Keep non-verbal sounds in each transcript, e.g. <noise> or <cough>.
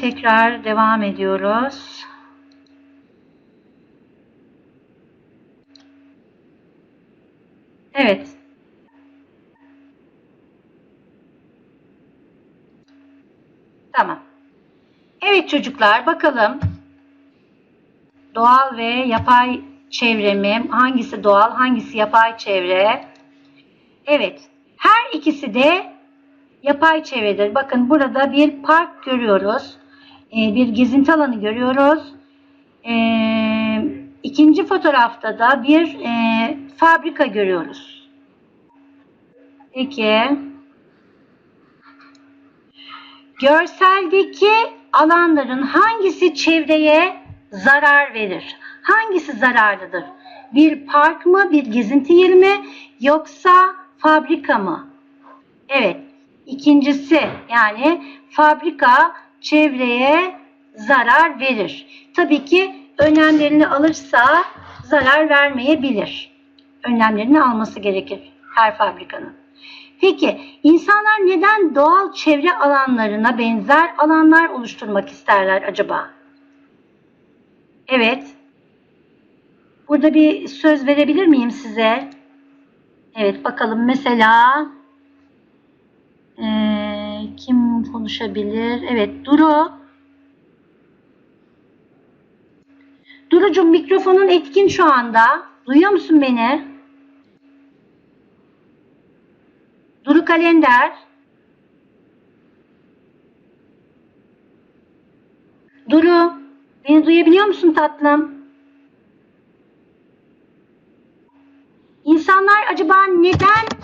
tekrar devam ediyoruz. Evet. Tamam. Evet çocuklar bakalım. Doğal ve yapay çevremi hangisi doğal hangisi yapay çevre? Evet. Her ikisi de yapay çevredir. Bakın burada bir park görüyoruz. Ee, bir gezinti alanı görüyoruz. Ee, ikinci fotoğrafta da bir e, fabrika görüyoruz. Peki. Görseldeki alanların hangisi çevreye zarar verir? Hangisi zararlıdır? Bir park mı, bir gezinti yeri mi yoksa fabrika mı? Evet. İkincisi yani fabrika çevreye zarar verir. Tabii ki önlemlerini alırsa zarar vermeyebilir. Önlemlerini alması gerekir her fabrikanın. Peki insanlar neden doğal çevre alanlarına benzer alanlar oluşturmak isterler acaba? Evet. Burada bir söz verebilir miyim size? Evet bakalım mesela ee, kim konuşabilir? Evet Duru. Durucum mikrofonun etkin şu anda. Duyuyor musun beni? Duru Kalender. Duru, beni duyabiliyor musun tatlım? İnsanlar acaba neden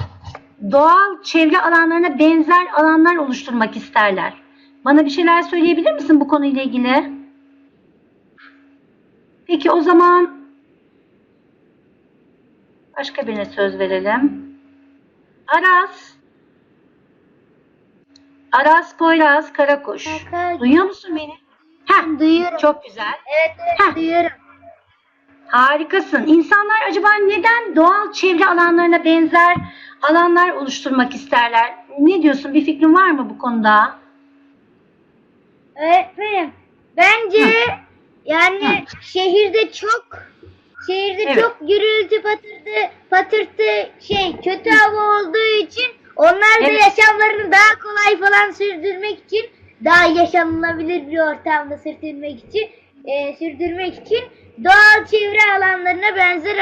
doğal çevre alanlarına benzer alanlar oluşturmak isterler? Bana bir şeyler söyleyebilir misin bu konuyla ilgili? Peki o zaman başka birine söz verelim. Aras. Aras Poyraz Karakuş. Duyuyor musun beni? Heh, Duyuyorum. çok güzel. Evet, evet Heh. duyuyorum. Harikasın. İnsanlar acaba neden doğal çevre alanlarına benzer alanlar oluşturmak isterler? Ne diyorsun? Bir fikrin var mı bu konuda? Öğretmenim bence yani şehirde çok şehirde Evet. çok gürültü patırtı patırtı şey kötü hava olduğu için onlar da Evet. yaşamlarını daha kolay falan sürdürmek için daha yaşanılabilir bir ortamda sürdürmek için e, sürdürmek için doğal çevre alanlarına benzer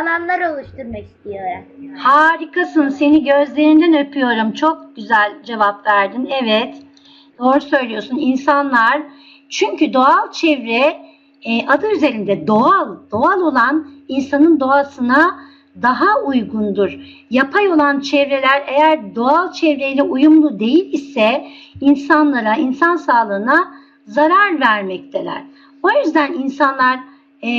alanlar oluşturmak istiyorlar. Harikasın. Seni gözlerinden öpüyorum. Çok güzel cevap verdin. Evet. Doğru söylüyorsun. İnsanlar çünkü doğal çevre e, adı üzerinde doğal, doğal olan insanın doğasına daha uygundur. Yapay olan çevreler eğer doğal çevreyle uyumlu değil ise insanlara, insan sağlığına zarar vermekteler. O yüzden insanlar e,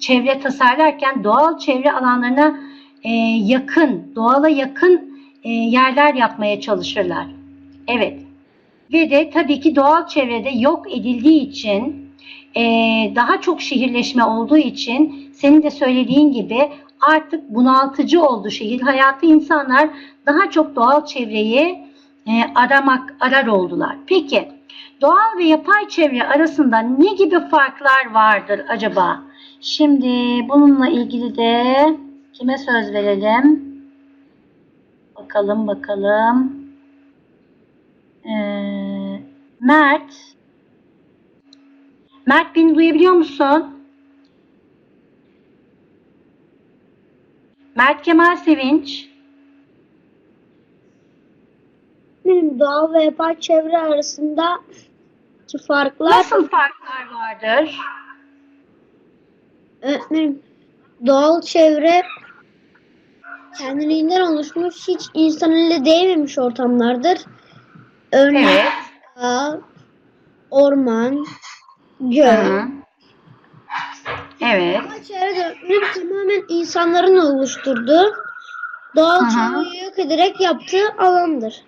çevre tasarlarken doğal çevre alanlarına e, yakın, doğala yakın e, yerler yapmaya çalışırlar. Evet. Ve de tabii ki doğal çevrede yok edildiği için e, daha çok şehirleşme olduğu için senin de söylediğin gibi artık bunaltıcı oldu şehir hayatı insanlar daha çok doğal çevreyi e, aramak arar oldular. Peki doğal ve yapay çevre arasında ne gibi farklar vardır acaba? Şimdi bununla ilgili de kime söz verelim? Bakalım bakalım. Ee, Mert. Mert beni duyabiliyor musun? Mert Kemal Sevinç. Benim doğal ve yapay çevre arasında farklar Nasıl farklar vardır? Öğretmenim, doğal çevre kendiliğinden oluşmuş hiç insan elle değmemiş ortamlardır. Örneğin Evet. dağ, orman, göl. Hı. Evet. Ama çevre öğretmenim tamamen insanların oluşturduğu doğal çevreyi yok ederek yaptığı alandır.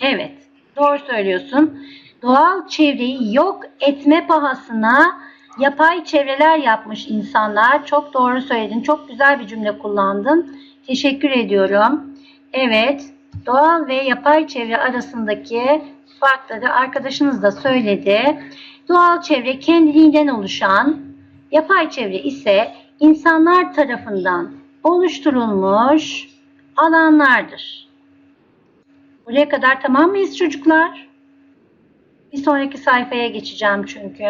Evet. Doğru söylüyorsun. Doğal çevreyi yok etme pahasına yapay çevreler yapmış insanlar. Çok doğru söyledin. Çok güzel bir cümle kullandın. Teşekkür ediyorum. Evet. Doğal ve yapay çevre arasındaki farkları arkadaşınız da söyledi. Doğal çevre kendiliğinden oluşan, yapay çevre ise insanlar tarafından oluşturulmuş alanlardır. Buraya kadar tamam mıyız çocuklar? Bir sonraki sayfaya geçeceğim çünkü.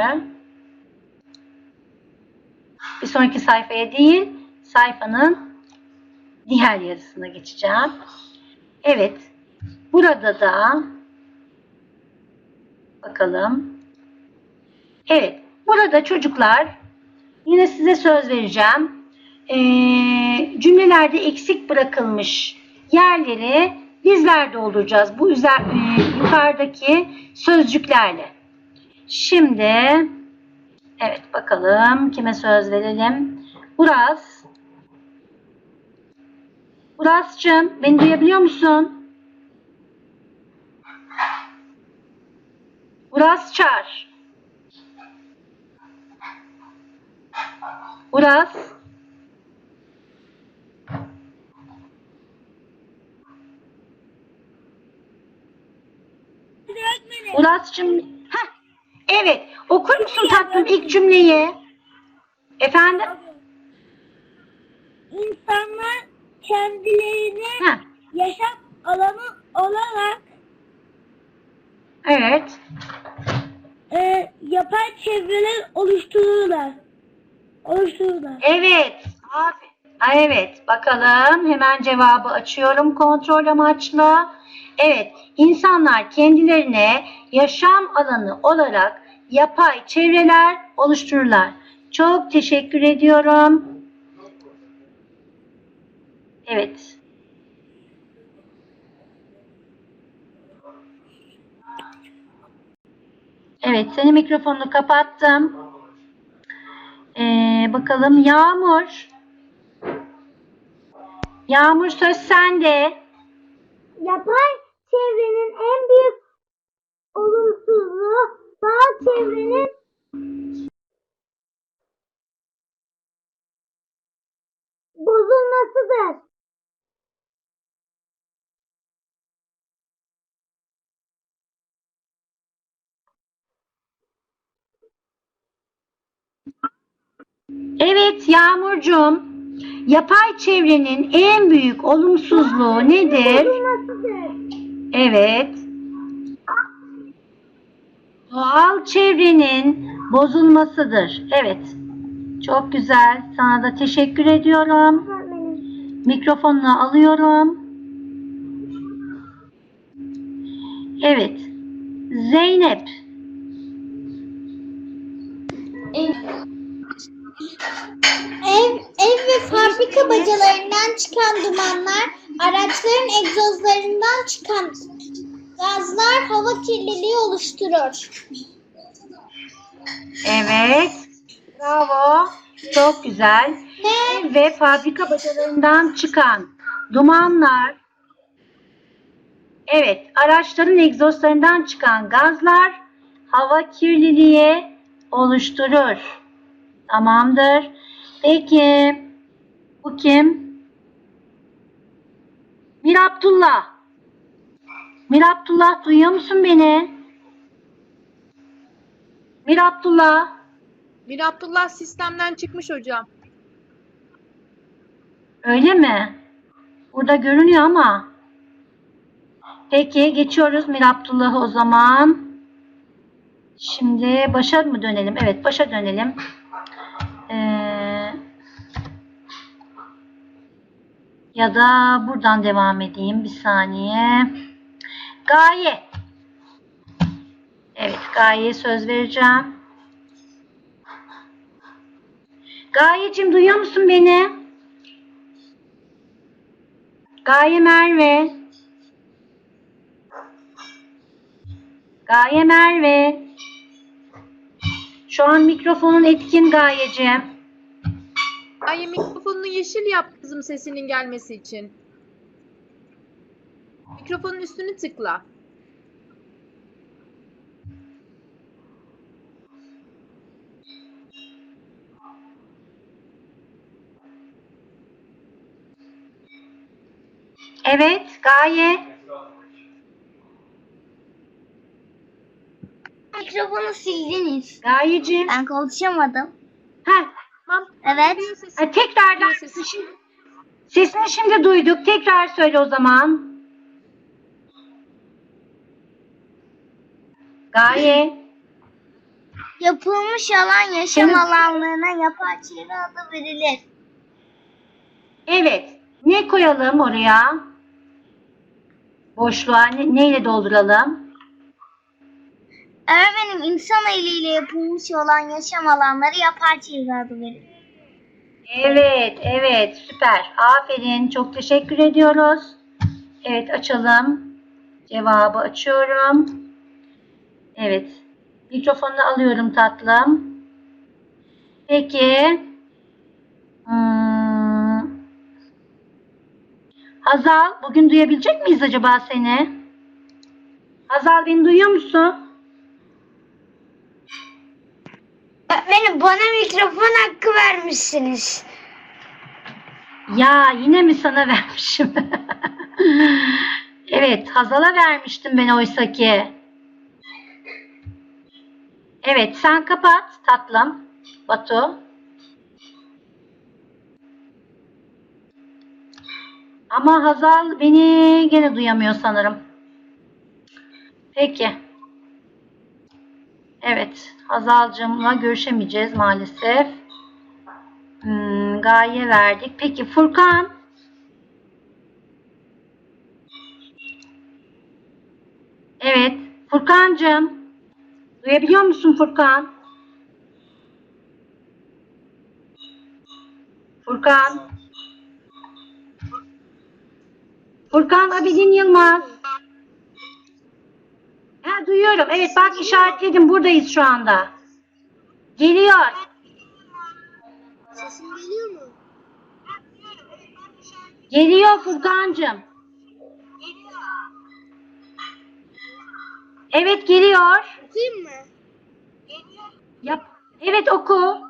Bir sonraki sayfaya değil, sayfanın diğer yarısına geçeceğim. Evet, burada da bakalım. Evet, burada çocuklar yine size söz vereceğim. Ee, cümlelerde eksik bırakılmış yerleri bizler dolduracağız. Bu üzer, e, yukarıdaki sözcüklerle. Şimdi evet bakalım kime söz verelim. Uras. Uras'cığım beni duyabiliyor musun? Uras çağır. Uras. Uras'cığım. Heh, Evet. Okur musun tatlım ilk cümleyi? Efendim? İnsanlar kendilerine Heh, yaşam alanı olarak evet. e, yapay çevreler oluştururlar. Oluştururlar. Evet. Aferin. Evet. Bakalım. Hemen cevabı açıyorum kontrol amaçlı. Evet. insanlar kendilerine yaşam alanı olarak yapay çevreler oluştururlar. Çok teşekkür ediyorum. Evet. Evet, senin mikrofonunu kapattım. Ee, bakalım Yağmur. Yağmur söz sende. Yapay çevrenin en büyük olumsuzluğu doğal çevrenin bozulmasıdır. Evet Yağmurcuğum. Yapay çevrenin en büyük olumsuzluğu nedir? Bozulmasıdır. Evet. Doğal çevrenin bozulmasıdır. Evet. Çok güzel. Sana da teşekkür ediyorum. Mikrofonunu alıyorum. Evet. Zeynep. Ev, ev ve fabrika bacalarından çıkan dumanlar, araçların egzozlarından çıkan gazlar hava kirliliği oluşturur. Evet. Bravo. Çok güzel. Ne? Ve fabrika bacalarından çıkan dumanlar. Evet, araçların egzozlarından çıkan gazlar hava kirliliği oluşturur. Tamamdır. Peki, bu kim? Mir Abdullah. Mir Abdullah duyuyor musun beni? Mir Abdullah. Bir Abdullah sistemden çıkmış hocam. Öyle mi? Burada görünüyor ama. Peki geçiyoruz Mir Abdullah'ı o zaman. Şimdi başa mı dönelim? Evet başa dönelim. Ee, ya da buradan devam edeyim. Bir saniye. Gaye. Evet Gaye'ye söz vereceğim. Gayecim duyuyor musun beni? Gaye Merve. Gaye Merve. Şu an mikrofonun etkin Gayecim. Ay mikrofonunu yeşil yap kızım sesinin gelmesi için. Mikrofonun üstünü tıkla. Evet, gaye. Mikrofonu sildiniz. Gayeciğim. Ben konuşamadım. Evet. Ha, tekrardan Sesini- şimdi, sesini şimdi duyduk. Tekrar söyle o zaman. Gaye. Yapılmış alan yaşam alanlarına yapay çevre adı verilir. Evet. Ne koyalım oraya? Boşluğa ne, neyle dolduralım? Öğretmenim insan eliyle yapılmış olan yaşam alanları yapay çevre adı verilir. Evet, evet. Süper. Aferin. Çok teşekkür ediyoruz. Evet, açalım. Cevabı açıyorum. Evet. Mikrofonu alıyorum tatlım. Peki. Hmm. Hazal, bugün duyabilecek miyiz acaba seni? Hazal beni duyuyor musun? Öğretmenim bana mikrofon hakkı vermişsiniz. Ya yine mi sana <laughs> vermişim? evet, Hazal'a vermiştim ben oysa ki. Evet, sen kapat tatlım. Batu. Ama Hazal beni gene duyamıyor sanırım. Peki. Evet, Hazal'cığımla görüşemeyeceğiz maalesef. Hmm, gaye verdik. Peki Furkan. Evet. Furkancığım. Duyabiliyor musun Furkan? Furkan. Furkan Abidin Yılmaz. Ha, duyuyorum. Evet bak işaretledim. Buradayız şu anda. Geliyor. Sesim geliyor mu? Geliyor Furkancığım. Evet geliyor. Okuyayım mı? Yap. Evet oku.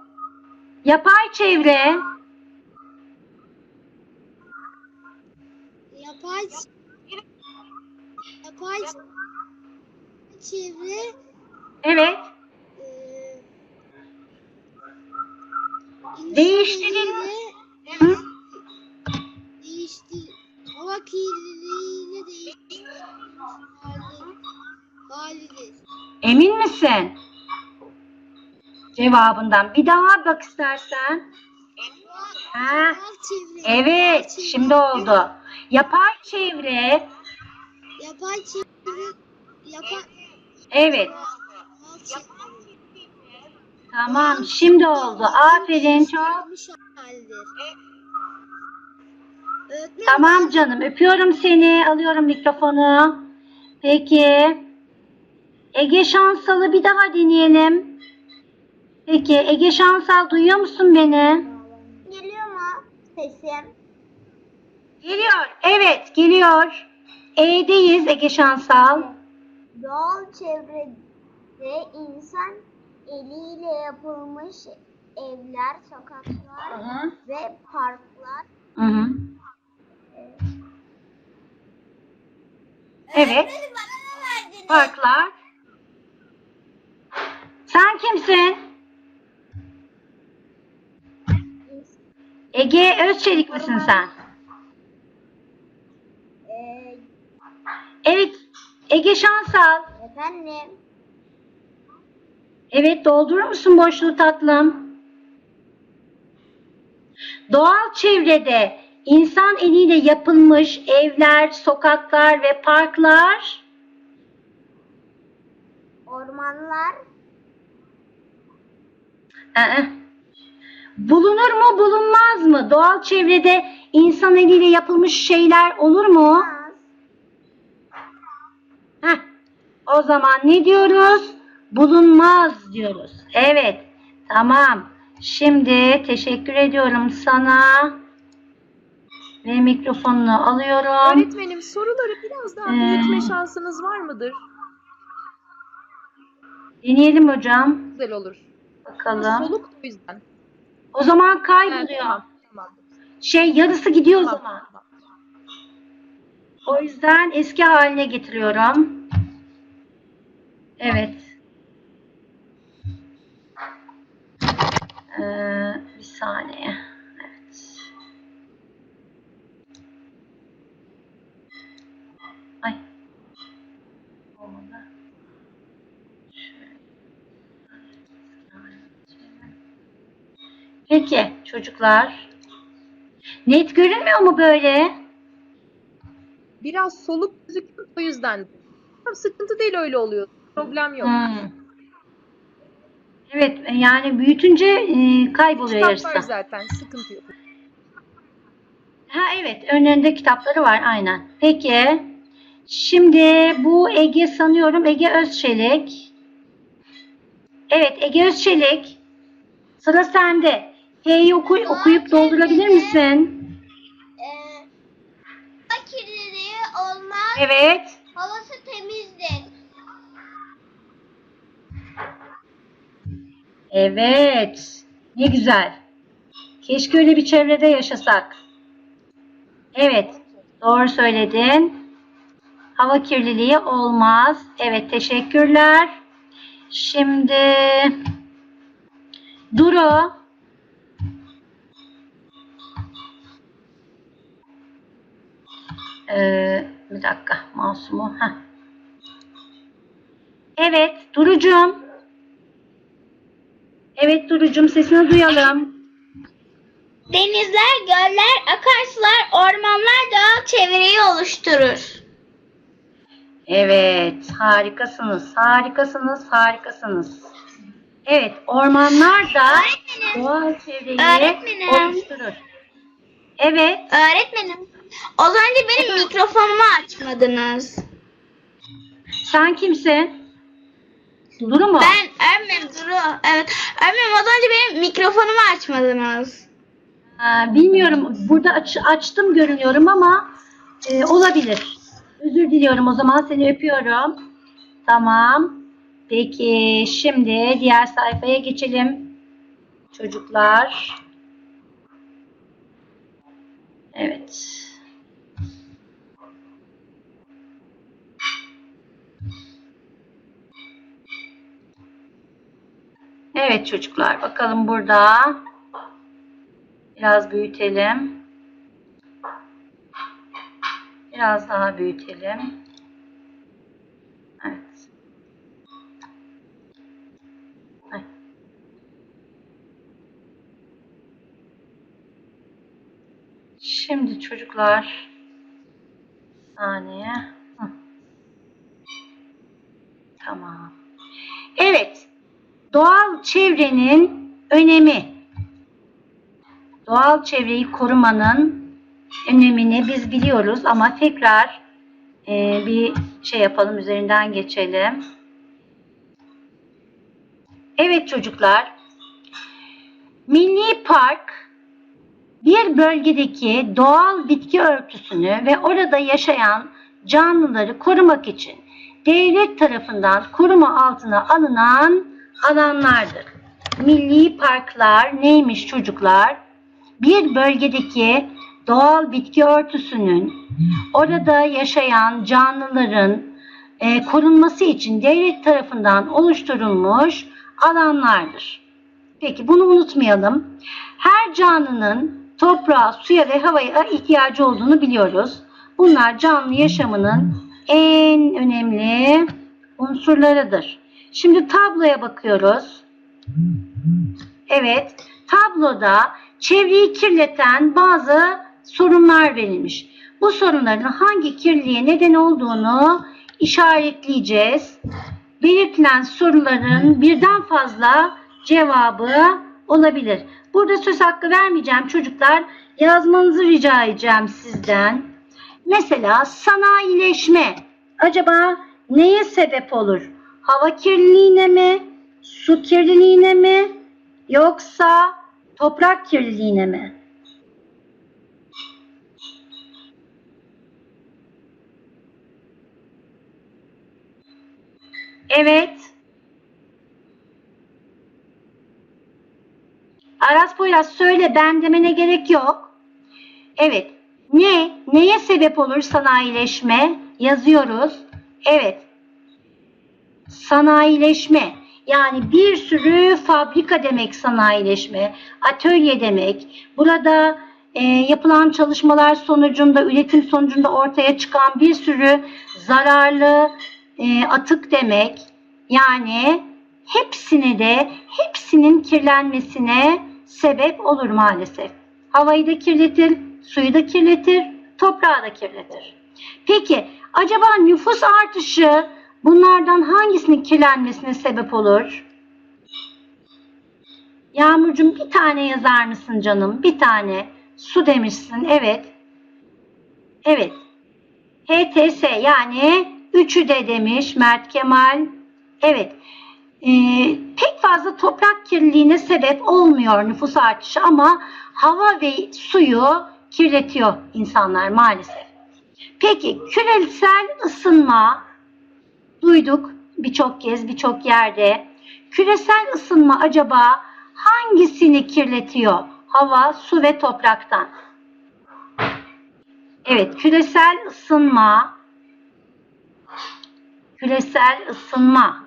Yapay çevre. Yapay yapay çevre Evet. eee Değiştirin. insanlarıyla Hı? değiştir hava kirliliğiyle değiştir hali, halidir. Emin misin? Cevabından. Bir daha bak istersen. Ha, Yapay çevre. evet. yapay çevre- Şimdi oldu. Yapay çevre. Yapay çevre yapay Evet. Tamam. Şimdi oldu. Aferin çok. Tamam canım. Öpüyorum seni. Alıyorum mikrofonu. Peki. Ege Şansal'ı bir daha deneyelim. Peki Ege Şansal duyuyor musun beni? Geliyor mu sesim? Geliyor. Evet geliyor. E'deyiz Ege Şansal. Doğal çevrede insan eliyle yapılmış evler, sokaklar ve parklar Hı hı. Evet. Parklar. Sen kimsin? Ege Özçelik misin sen? Ee, Evet. Ege Şansal. efendim Evet doldurur musun boşluğu tatlım? Doğal çevrede insan eliyle yapılmış evler, sokaklar ve parklar ormanlar Aa, bulunur mu bulunmaz mı? Doğal çevrede insan eliyle yapılmış şeyler olur mu? Heh, o zaman ne diyoruz? Bulunmaz diyoruz. Evet. Tamam. Şimdi teşekkür ediyorum sana. Ve mikrofonunu alıyorum. Öğretmenim soruları biraz daha Ee, büyütme şansınız var mıdır? Deneyelim hocam. Güzel olur. Bakalım. Soluk o yüzden. O zaman kayboluyor. tamam. Şey yarısı gidiyor o zaman. tamam. O yüzden eski haline getiriyorum. Evet. Ee, bir saniye. Evet. Ay. Olmadı. Peki çocuklar. Net görünmüyor mu böyle? Biraz soluk gözüküyor o yüzden. Tamam, sıkıntı değil öyle oluyor. Problem yok. Hmm. Evet yani büyütünce e, kayboluyor Kitap var zaten sıkıntı yok. Ha evet önlerinde kitapları var aynen. Peki şimdi bu Ege sanıyorum Ege Özçelik. Evet Ege Özçelik sıra sende. H'yi oku, okuyup doldurabilir misin? Ee, hava kirliliği olmaz. Evet. Havası temizdir. Evet. Ne güzel. Keşke öyle bir çevrede yaşasak. Evet. Doğru söyledin. Hava kirliliği olmaz. Evet teşekkürler. Şimdi Duru. Ee, bir dakika. Masumu. Heh. Evet. Durucum. Evet Durucum sesini duyalım. Denizler, göller, akarsular, ormanlar doğal çevreyi oluşturur. Evet, harikasınız, harikasınız, harikasınız. Evet, ormanlar da Öğretmenim. doğal çevreyi Öğretmenim. oluşturur. Evet, Öğretmenim, az önce benim mikrofonumu açmadınız. sen kimsin? Duru mu? Ben Ermem Duru. Evet. Ermem az önce benim mikrofonumu açmadınız. Aa, bilmiyorum, burada aç- açtım görünüyorum ama e, olabilir. Özür diliyorum o zaman, seni öpüyorum. Tamam. Peki, şimdi diğer sayfaya geçelim. Çocuklar. Evet. Evet çocuklar bakalım burada. Biraz büyütelim. Biraz daha büyütelim. Evet. Ay. Şimdi çocuklar saniye. Hı. Tamam. Evet. Doğal çevrenin önemi. Doğal çevreyi korumanın önemini biz biliyoruz ama tekrar e, bir şey yapalım üzerinden geçelim. Evet çocuklar. Milli Park bir bölgedeki doğal bitki örtüsünü ve orada yaşayan canlıları korumak için devlet tarafından koruma altına alınan alanlardır. Milli parklar neymiş çocuklar? Bir bölgedeki doğal bitki örtüsünün orada yaşayan canlıların e, korunması için devlet tarafından oluşturulmuş alanlardır. Peki bunu unutmayalım. Her canlının toprağa, suya ve havaya ihtiyacı olduğunu biliyoruz. Bunlar canlı yaşamının en önemli unsurlarıdır. Şimdi tabloya bakıyoruz. Evet, tabloda çevreyi kirleten bazı sorunlar verilmiş. Bu sorunların hangi kirliliğe neden olduğunu işaretleyeceğiz. Belirtilen soruların birden fazla cevabı olabilir. Burada söz hakkı vermeyeceğim çocuklar. Yazmanızı rica edeceğim sizden. Mesela sanayileşme acaba neye sebep olur? Hava kirliliğine mi? Su kirliliğine mi? Yoksa toprak kirliliğine mi? Evet. Aras Poyraz söyle ben demene gerek yok. Evet. Ne? Neye sebep olur sanayileşme? Yazıyoruz. Evet. Sanayileşme. Yani bir sürü fabrika demek sanayileşme. Atölye demek. Burada e, yapılan çalışmalar sonucunda, üretim sonucunda ortaya çıkan bir sürü zararlı e, atık demek. Yani hepsine de hepsinin kirlenmesine sebep olur maalesef. Havayı da kirletir, suyu da kirletir, toprağı da kirletir. Peki acaba nüfus artışı bunlardan hangisinin kirlenmesine sebep olur? Yağmurcuğum bir tane yazar mısın canım? Bir tane. Su demişsin. Evet. Evet. HTS yani üçü de demiş Mert Kemal. Evet. Ee, pek fazla toprak kirliliğine sebep olmuyor nüfus artışı ama hava ve suyu kirletiyor insanlar maalesef. Peki küresel ısınma duyduk birçok kez birçok yerde. Küresel ısınma acaba hangisini kirletiyor? Hava, su ve topraktan. Evet, küresel ısınma. Küresel ısınma.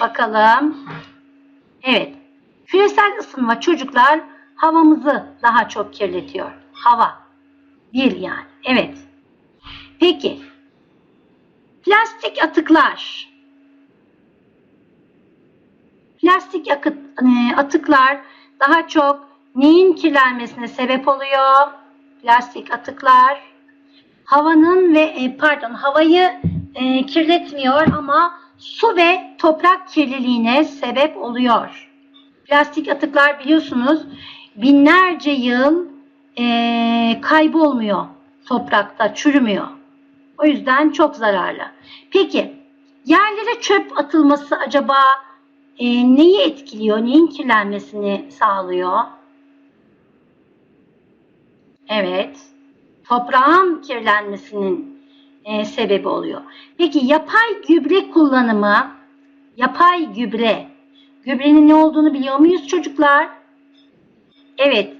Bakalım. Evet. Küresel ısınma çocuklar havamızı daha çok kirletiyor. Hava. Bir yani. Evet. Peki. Plastik atıklar. Plastik akıt, e, atıklar daha çok neyin kirlenmesine sebep oluyor? Plastik atıklar havanın ve e, pardon havayı e, kirletmiyor ama su ve toprak kirliliğine sebep oluyor. Plastik atıklar biliyorsunuz binlerce yıl kaybolmuyor toprakta, çürümüyor. O yüzden çok zararlı. Peki yerlere çöp atılması acaba e, neyi etkiliyor, neyin kirlenmesini sağlıyor? Evet, toprağın kirlenmesinin e, sebebi oluyor. Peki yapay gübre kullanımı, yapay gübre, gübrenin ne olduğunu biliyor muyuz çocuklar? Evet,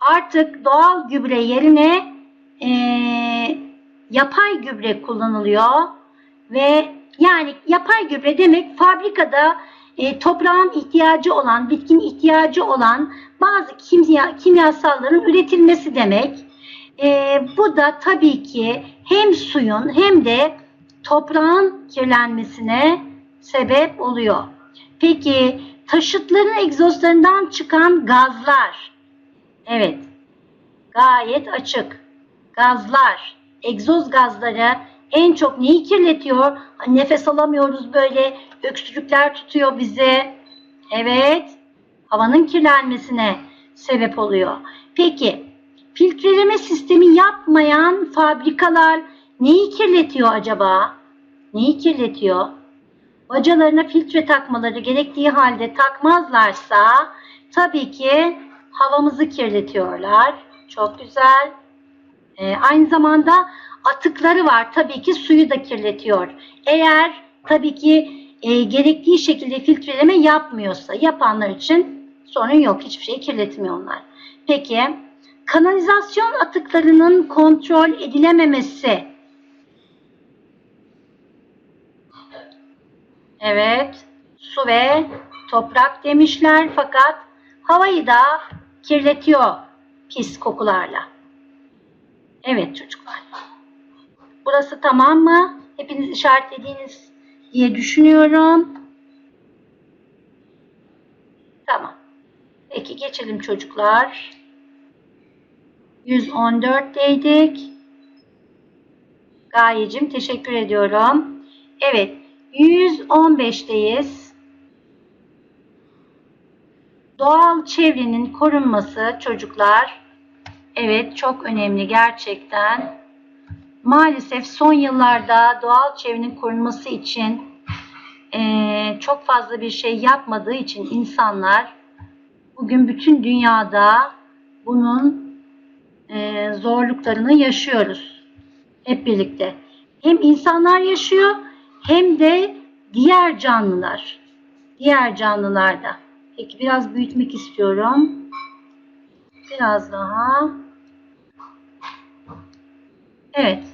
artık doğal gübre yerine e, yapay gübre kullanılıyor ve yani yapay gübre demek fabrikada e, toprağın ihtiyacı olan, bitkinin ihtiyacı olan bazı kimya, kimyasalların üretilmesi demek. E, bu da tabii ki hem suyun hem de toprağın kirlenmesine sebep oluyor. Peki taşıtların egzozlarından çıkan gazlar. Evet. Gayet açık. Gazlar, egzoz gazları en çok neyi kirletiyor? Nefes alamıyoruz böyle, öksürükler tutuyor bizi. Evet, havanın kirlenmesine sebep oluyor. Peki, filtreleme sistemi yapmayan fabrikalar neyi kirletiyor acaba? Neyi kirletiyor? Bacalarına filtre takmaları gerektiği halde takmazlarsa tabii ki havamızı kirletiyorlar. Çok güzel. Ee, aynı zamanda atıkları var. Tabii ki suyu da kirletiyor. Eğer tabii ki e, gerektiği şekilde filtreleme yapmıyorsa yapanlar için sorun yok. Hiçbir şey kirletmiyor onlar. Peki kanalizasyon atıklarının kontrol edilememesi. Evet su ve toprak demişler fakat havayı da kirletiyor pis kokularla. Evet çocuklar. Burası tamam mı? Hepiniz işaretlediğiniz diye düşünüyorum. Tamam. Peki geçelim çocuklar. 114'teydik. Gayecim teşekkür ediyorum. Evet. 115'teyiz. Doğal çevrenin korunması çocuklar. Evet çok önemli gerçekten. Maalesef son yıllarda doğal çevrenin korunması için eee, çok fazla bir şey yapmadığı için insanlar bugün bütün dünyada bunun eee, zorluklarını yaşıyoruz hep birlikte. Hem insanlar yaşıyor hem de diğer canlılar. Diğer canlılarda. Peki biraz büyütmek istiyorum. Biraz daha. Evet.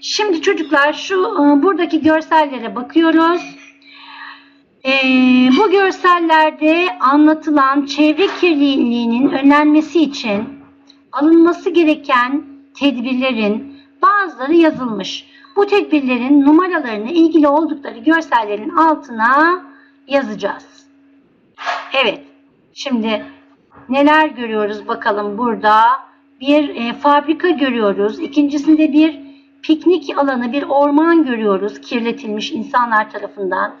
Şimdi çocuklar şu e, buradaki görsellere bakıyoruz. E, bu görsellerde anlatılan çevre kirliliğinin önlenmesi için alınması gereken tedbirlerin bazıları yazılmış. bu tedbirlerin numaralarını ilgili oldukları görsellerin altına yazacağız. Evet. Şimdi neler görüyoruz bakalım burada. Bir e, fabrika görüyoruz. İkincisinde bir piknik alanı, bir orman görüyoruz kirletilmiş insanlar tarafından.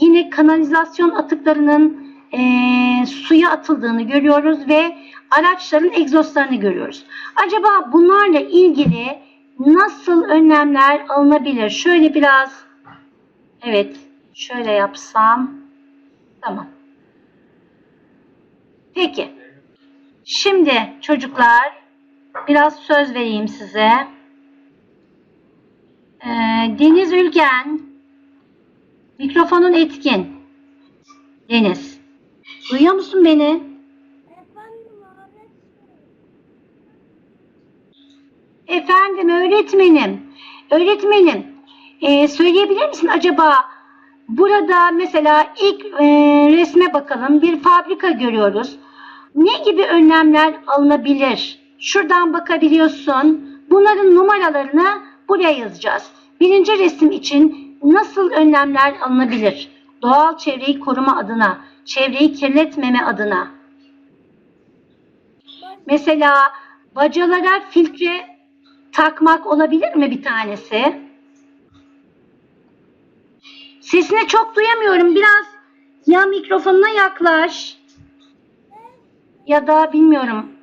Yine kanalizasyon atıklarının e, suya atıldığını görüyoruz ve araçların egzozlarını görüyoruz. Acaba bunlarla ilgili nasıl önlemler alınabilir? Şöyle biraz evet şöyle yapsam tamam. Peki. Şimdi çocuklar biraz söz vereyim size. Ee, Deniz Ülgen mikrofonun etkin. Deniz. Duyuyor musun beni? Efendim öğretmenim. Öğretmenim. Ee, söyleyebilir misin acaba burada mesela ilk ee, resme bakalım. Bir fabrika görüyoruz. Ne gibi önlemler alınabilir? Şuradan bakabiliyorsun. Bunların numaralarını buraya yazacağız. Birinci resim için nasıl önlemler alınabilir? Doğal çevreyi koruma adına, çevreyi kirletmeme adına. Mesela bacalara filtre takmak olabilir mi bir tanesi? Sesini çok duyamıyorum. Biraz ya mikrofonuna yaklaş ya da bilmiyorum.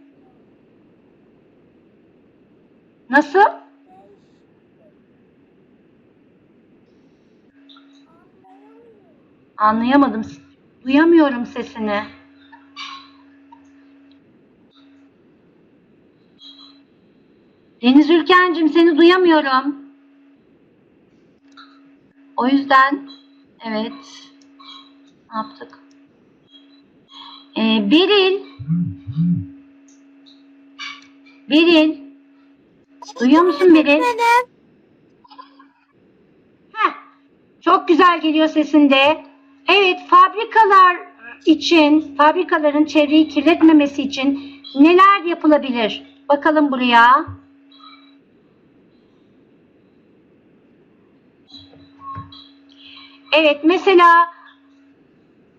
Nasıl? Anlayamadım. Duyamıyorum sesini. Deniz Ülken'cim seni duyamıyorum. O yüzden evet ne yaptık? Ee, Beril Beril Duyuyor musun Beril? Heh, çok güzel geliyor sesinde. Evet fabrikalar için, fabrikaların çevreyi kirletmemesi için neler yapılabilir? Bakalım buraya. Evet mesela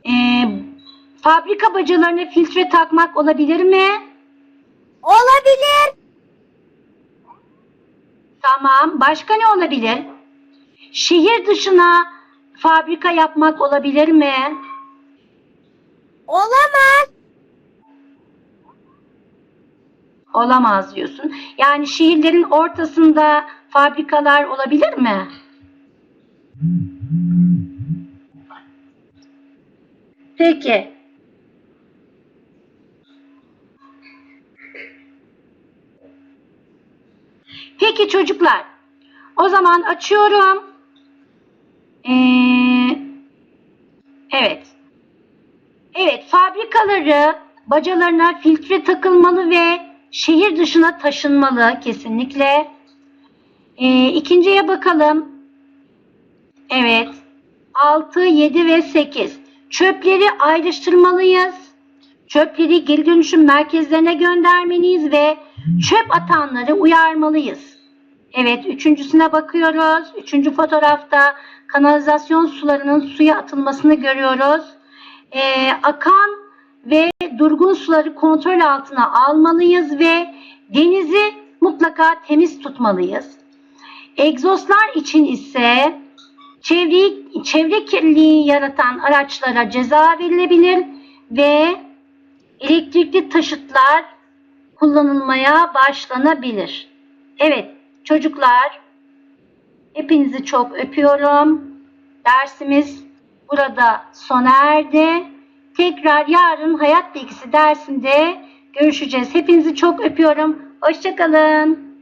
e, fabrika bacalarına filtre takmak olabilir mi? Olabilir. Tamam. Başka ne olabilir? Şehir dışına fabrika yapmak olabilir mi? Olamaz. Olamaz diyorsun. Yani şehirlerin ortasında fabrikalar olabilir mi? Peki. Peki çocuklar. O zaman açıyorum. Ee, evet. Evet, fabrikaları bacalarına filtre takılmalı ve şehir dışına taşınmalı kesinlikle. Ee, ikinciye bakalım. Evet. 6, 7 ve 8. Çöpleri ayrıştırmalıyız. Çöpleri geri dönüşüm merkezlerine göndermeliyiz ve çöp atanları uyarmalıyız. Evet, üçüncüsüne bakıyoruz. Üçüncü fotoğrafta kanalizasyon sularının suya atılmasını görüyoruz. Ee, akan ve durgun suları kontrol altına almalıyız ve denizi mutlaka temiz tutmalıyız. Egzozlar için ise çevreyi, çevre kirliliği yaratan araçlara ceza verilebilir ve elektrikli taşıtlar kullanılmaya başlanabilir. Evet çocuklar hepinizi çok öpüyorum. Dersimiz burada sona erdi. Tekrar yarın hayat bilgisi dersinde görüşeceğiz. Hepinizi çok öpüyorum. Hoşçakalın.